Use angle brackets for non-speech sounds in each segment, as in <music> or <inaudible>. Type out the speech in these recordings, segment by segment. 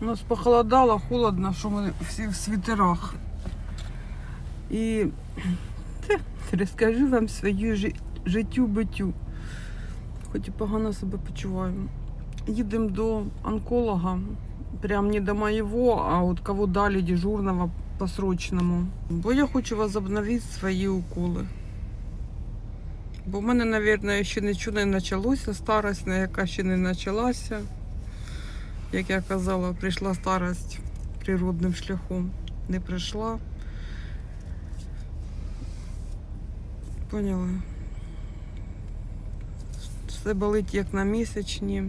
У нас похолодало, холодно, що ми всі в світерах. І розкажу вам свою жи- життю-биттю. Хоч і погано себе почуваю. Їдемо до онколога. Прям не до моего, а от кого дали дежурного по срочному. Бо я хочу возобновити свої уколи. Бо в мене, мабуть, ще нічого не почалося, старость, яка ще не почалася. Як я казала, прийшла старость природним шляхом. Не прийшла. Поняла. Все болить як на місячні.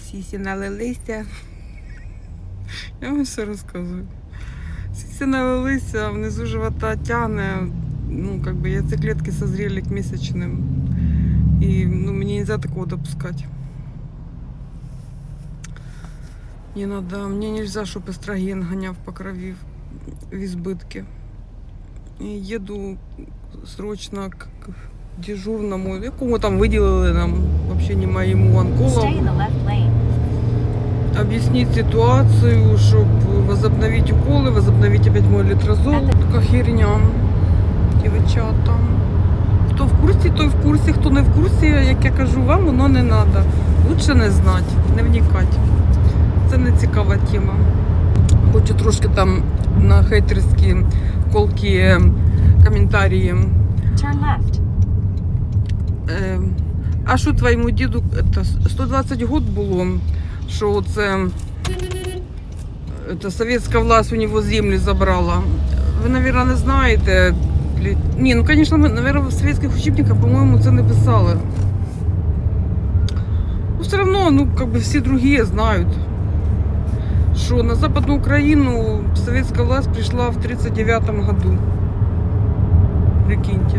Сісі налилися. Я вам все розказую. Сісі налилися, внизу живота тяне. Ну, как бы яйцеклетки созрели к месячным. И ну, мне нельзя такого допускать. Не надо, мне нельзя, чтобы эстроген гоняв по крови в, в избытке. И еду срочно к, к дежурному, якому там виділили нам, вообще не моєму Stay онкологу. in the left lane. объяснить ситуацию, чтобы возобновить уколы, возобновить опять мой литрозол. Это- Така херня, дівчата. Хто в курсі, той в курсі, хто не в курсі, як я кажу, вам воно не треба. Лучше не знати, не вникати. Це не цікава тема. Хочу трошки там на хейтерські колкі коментарі. Turn left. Е, а що твоєму діду это, 120 год було, що це, це совєтська власть у нього землі забрала. Ви, мабуть, не знаєте. Ні, ну, звісно, мабуть, в совєтських учебниках, по-моєму, це не писали. Ну, все одно, ну, как бы всі другі знають, що на Западну Україну совєтська власть прийшла в 39 году. Прикиньте.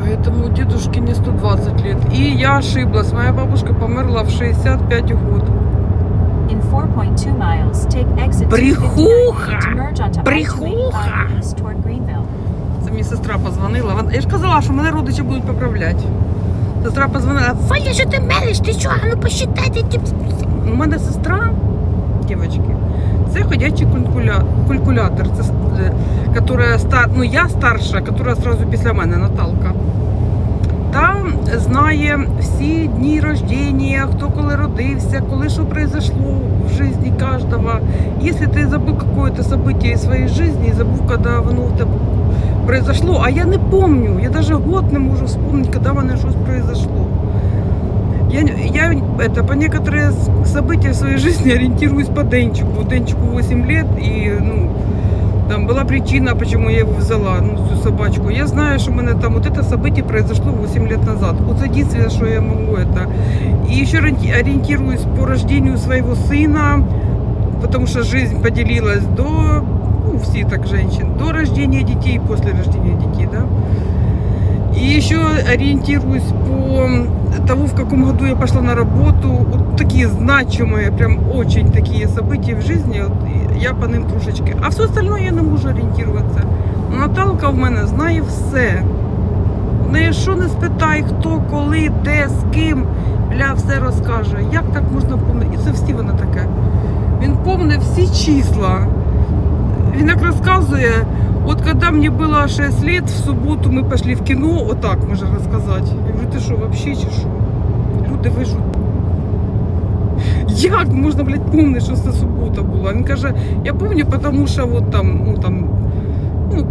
Поэтому дедушке не 120 лет. И я ошиблась. Моя бабушка померла в 65 год. In 4.2 miles, take exit Брехуха! 259 to merge onto Брехуха! I-285 east toward Greenville. Це мені сестра позвонила. Я ж казала, що мене родичі будуть поправляти. Сестра позвонила. Фаля, що ти мелиш? Ти що? А Ну посчитайте. ті- У мене сестра, дівчатки, це ходячий калькуля... калькулятор. Це е, которая стар... ну, я старша, яка сразу після мене, Наталка. Там знає всі дні рождения, хто коли родився, коли що произошло в житті кожного. Якщо ти забув какое-то событие своей жизни забув, коли воно в тебе произошло, а я не помню, я даже год не можу вспомнить, когда мене щось произошло. Я, я это, по некоторые с- события в своей жизни ориентируюсь <laughs> по Денчику. Денчику 8 лет, и ну, там была причина, почему я его взяла, ну, цю собачку. Я знаю, что у меня там вот это событие произошло 8 лет назад. Вот единственное, что я могу это. И еще ориенти- ориентируюсь по рождению своего сына, потому что жизнь поделилась до, ну, все так женщин, до рождения детей и после рождения детей, да. И еще ориентируюсь по тому, в каком году я пошла на работу. Вот такие значимые, прям очень такие события в жизни. От я по ним трошечки. А все остальное я не можу орієнтуватися. Ну, Наталка в мене знає все. В неї що не спитай, хто, коли, де, з ким, бля, все розкаже. Як так можна помнити? І це всі вона таке. Він помнить всі числа Він як розказує, от коли мені було 6 лет, в суботу ми пішли в кіно, отак може розказати. Я говорю, ти що, взагалі чи що? Люди ви що? Як можна, блядь, помнити, що це субота була? Він каже, я помню, потому що вот там, ну там, ну,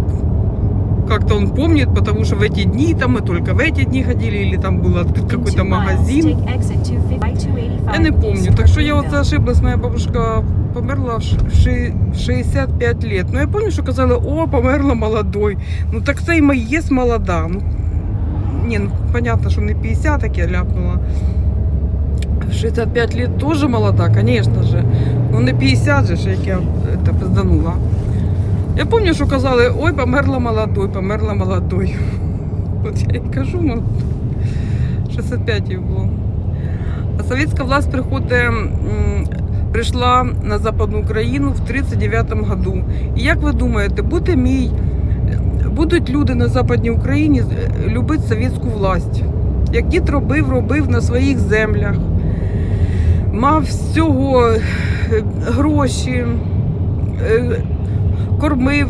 как-то он помнит, потому что в эти дни, там мы только в эти дни ходили, или там был открыт In какой-то 2 miles, магазин. take exit 250 I-285 Я не east помню. toward Так що я Greenville. оце ошиблась. Моя бабушка померла в ш- ши- в 65 лет. Ну я пам'ятаю, що казали, о, померла молодой. Ну так це і є молода. Ну, ні, ну понятно, що не 50, так я ляпнула. В 65 лет тоже молода, конечно же. Ну не 50 же, як я это, пизданула. Я пам'ятаю, що казали, ой, померла молодой, померла молодой. <laughs> От я і кажу, молодой. 65 їй було. Совєтська власть приходить, прийшла на Западну Україну в 39-му году. І як ви думаєте, буде мій, будуть люди на Западній Україні е, любити совєтську власть? Як дід робив, робив на своїх землях. Мав з цього е, гроші, е, кормив,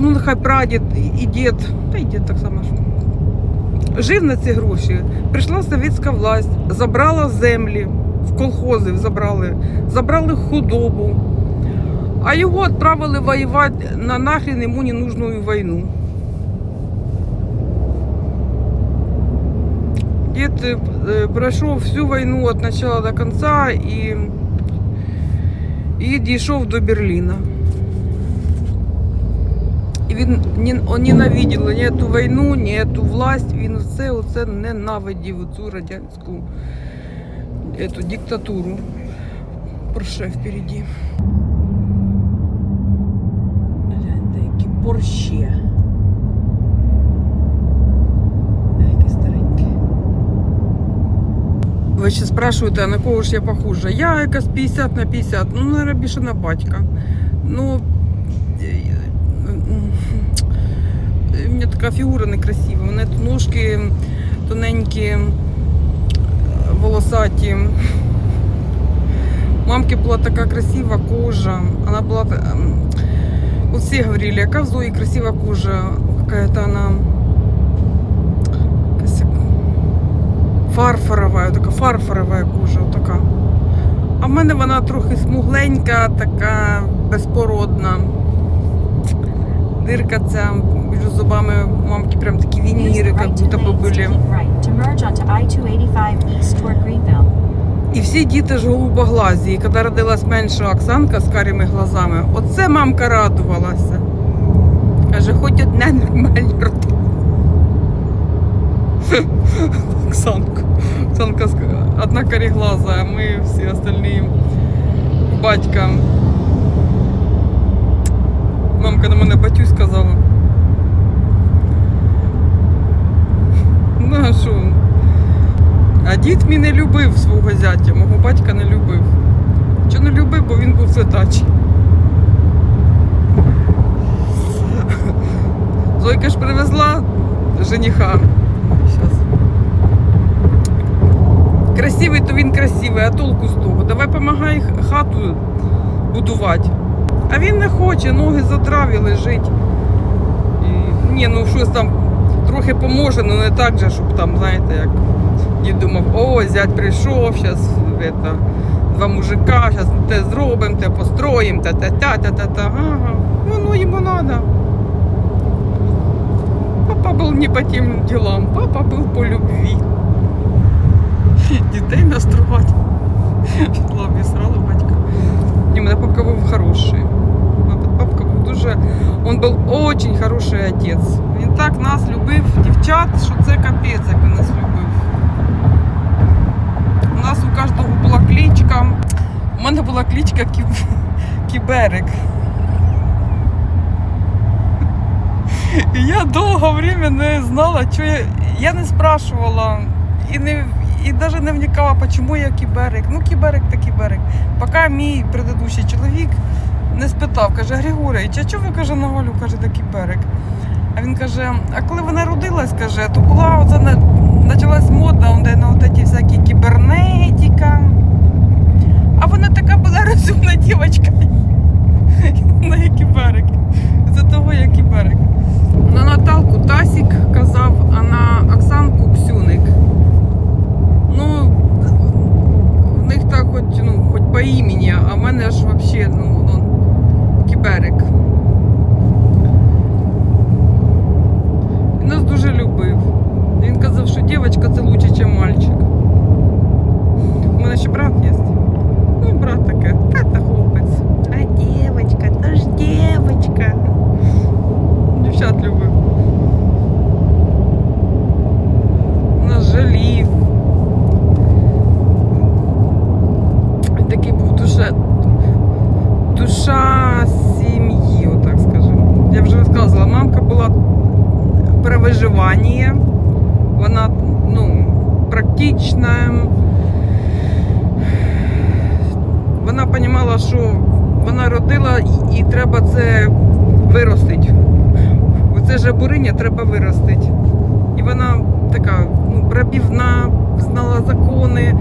ну нехай прадід і дід, та й дід так само. ж. Жив на ці гроші. Прийшла совєтська власть, забрала землі, в колхози забрали, забрали худобу. А його відправили воювати на нахрен йому ненужну війну. Дід е, пройшов всю війну від початку до кінця і, і дійшов до Берліна. Він не, он ненавидів ні ту війну, ні ту власть. Він все оце ненавидів цю радянську эту диктатуру. Порше впереді. Гляньте, які порще. Які старенькі. Ви ще спрашуєте, а на кого ж я похожа? Я якась 50 на 50, ну, наверное, більше на батька. Ну, е, е, у мене така фігура некрасива. У мене тут ножки тоненькі, е, Волосаті. Мамки була така красива кожа. Она была... та- м, Вот все говорили, яка в Зої красива кожа. Какая-то она... якась як Фарфоровая, така фарфоровая кожа, така. А в мене вона трохи смугленька, така безпородна. Дирка ця між зубами мамки прям такі вініри, як будто би lanes були. keep right to merge onto I-285 east toward Greenville. І всі діти ж голубоглазі. І коли родилась менша Оксанка з карими глазами, оце мамка радувалася. Каже, хоч одна нормальна родина. Оксанку. <laughs> Оксанка ск- одна каріглаза, а ми всі остальні батька. Мамка на мене батюсь сказала. Ну а що? А дід мій не любив свого зятя, мого батька не любив. Чого не любив, бо він був летач. Зойка ж привезла жениха. Щас. Красивий, то він красивий, а толку з того. Давай помагай хату будувати. А він не хоче, ноги затраві лежить. І, ні, ну щось там трохи поможе, але не так же, щоб там, знаєте, як Дід думав, о, зять прийшов, зараз два мужика, зараз те зробимо, те построїмо, та та та та та та ага. Воно йому треба. Папа був не по тим ділам, папа був по любві. Дітей настругати. Лаві срала батька. Ні, мене папка був хороший. Папа- Папка був дуже. Он був дуже хороший отець. Він так нас любив, дівчат, що це капець, як він нас любив. У нас у кожного була кличка. У мене була кличка Кіб... <laughs> Кіберик. І я довго время не знала, що я. Я не спрашивала і не і навіть не вникала, чому я кіберик. Ну, кіберик та кіберик. Поки мій предыдущий чоловік не спитав, каже, Григорій, а чого ви каже, на Галю кажете кіберик? А він каже, а коли вона родилась, каже, то була оце на почалась мода, де на от ці всякі кібернетика. А вона така була <laughs> розумна дівчинка. <laughs> На які береги. За того, як і берег. На Наталку Тасік казав, а на Оксанку Ксюник. Ну, в них так хоч, ну, хоч по імені, а в мене ж взагалі, ну, ну кіберик. Він нас дуже любив. Він казав, що дівчинка це лучше, ніж мальчик. У мене ще брат є. Ну, брат таке. Та та хлопець. А дівчинка, то ж дівчинка. Дівчат любив. Нас жалів. Він такий був душа. Душа сім'ї, отак скажемо. Я вже розказувала, мамка була про виживання. Вона ну, практична. Вона розуміла, що вона родила і, і треба це виростити. Оце жабуриня треба виростити. І вона така ну, рабівна, знала закони,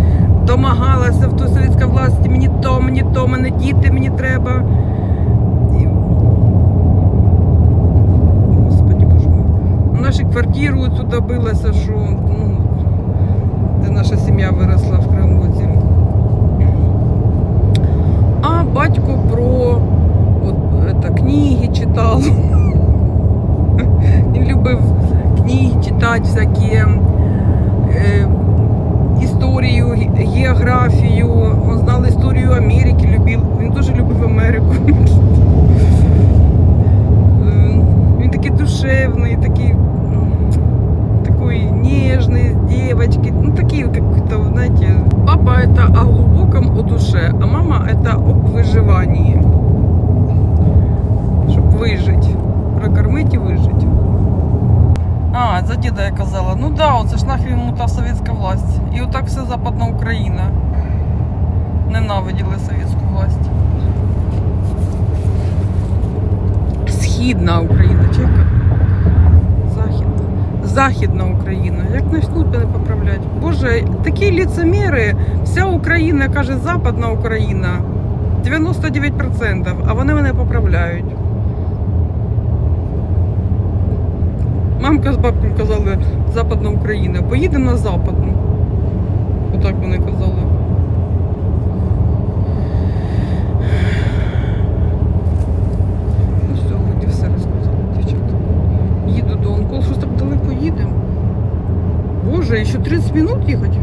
домагалася в той совєтській власті, мені то, мені то, мене діти, мені треба. І... Господи, боже мой. У нашій квартиру цю добилася, що ну, де наша сім'я виросла в Криму. ці. А батько про от, это, книги читав. Він любив книги читати всякі е, історію, ге- географію. Він знав історію Америки, любив. Він дуже любив Америку. Е, Він такий душевний, такий м, такой нежный, с девочки, ну такие как-то, знаете, папа это о глубоком, о душе, а мама это об выживании, щоб вижити, прокормити і вижити. А, за діда я казала, ну да, оце ж нахрен йому та совєтська власть. І отак вся Западна Україна ненавиділи совєтську власть. Східна Україна, чекай. Західна. Західна Україна. Як почнуть мене поправляти? Боже, такі ліцеміри, вся Україна каже Западна Україна. 99%, а вони мене поправляють. Мамка з бабкою казали Западна Україна. Поїдемо на Западну. Отак вони казали. Ну. Їду до Онкол, щось так далеко їдемо. Боже, ще 30 минут їхати.